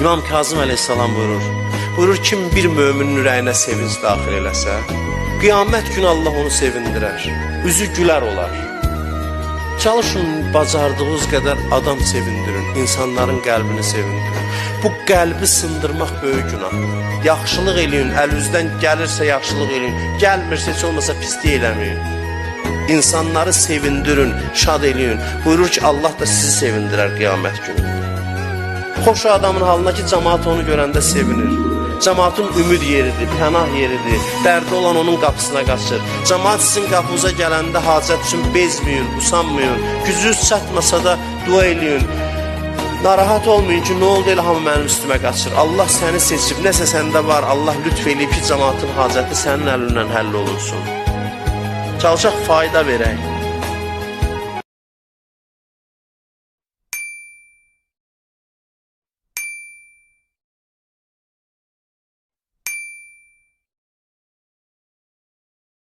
İmam Kazım Aleyhisselam buyurur. Buyurur kim bir müminin ürəyinə sevinç daxil eləsə, qiyamət günü Allah onu sevindirər. Üzü gülər olar. Çalışın bacardığınız qədər adam sevindirin, insanların qəlbini sevindirin. Bu qəlbi sındırmaq böyük günahdır. Yaxşılıq eləyin, əlinizdən gəlirsə yaxşılıq eləyin, gəlmirsə heç olmasa pislik eləməyin. İnsanları sevindirin, şad eləyin. Buyurur ki Allah da sizi sevindirər qiyamət günü. Xoş adamın halına ki cemaat onu görəndə sevinir. Cemaatın ümid yeridir, pənah yeridir. Dərdi olan onun qapısına qaçır. Cemaat sizin qapınıza gələndə hacət üçün bezməyin, usanmayın. Gücünüz çatmasa da dua eləyin. Narahat olmayın ki, nə oldu elə hamı mənim üstümə qaçır. Allah səni seçib, nəsə səndə var. Allah lütf eləyib ki, cemaatın hacəti sənin əlindən həll olunsun. Çalışaq fayda verək.